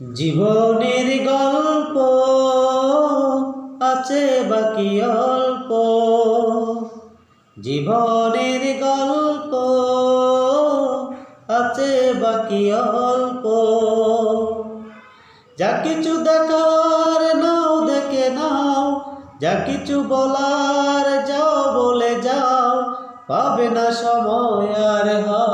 জীবনের গল্প আছে বাকি অল্প। জীবনের গল্প আছে বাকি অল্প। যা কিছু দেখার নাও, দেখে নাও। যা কিছু বলার যাও, বলে যাও। পাবে না সময় আর হয়তো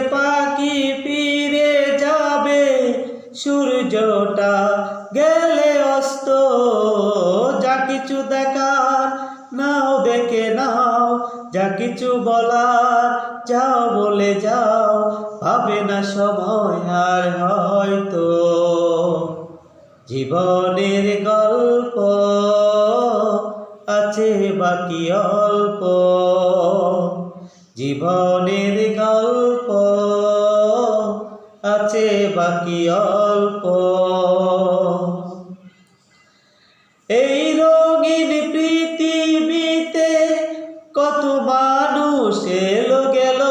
পাখি ফিরে যাবে, সূর্যটা গেলে অস্ত। যা কিছু দেখার নাও, দেখে নাও, যা কিছু বলার যাও, বলে যাও পাবে না সময় আর হয়তো। জীবনের গল্প আছে বাকি অল্প। জীবনের বাকি অল্প। এই রঙিন পৃথিবীতে কত মানুষ এলো গেল।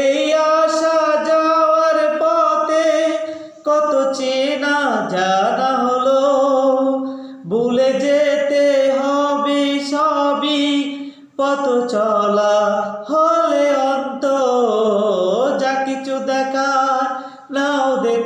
এই আসা যাওয়ার পথে কত চেনা জানা হলো। ভুলে যেতে হবে সবই পথ চলা।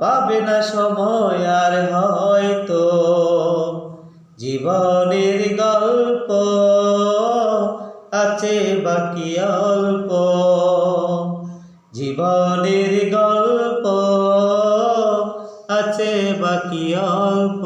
পাবে না সময় আর হয়তো জীবনের গল্প আছে বাকি অল্প। জীবনের গল্প আছে বাকি অল্প।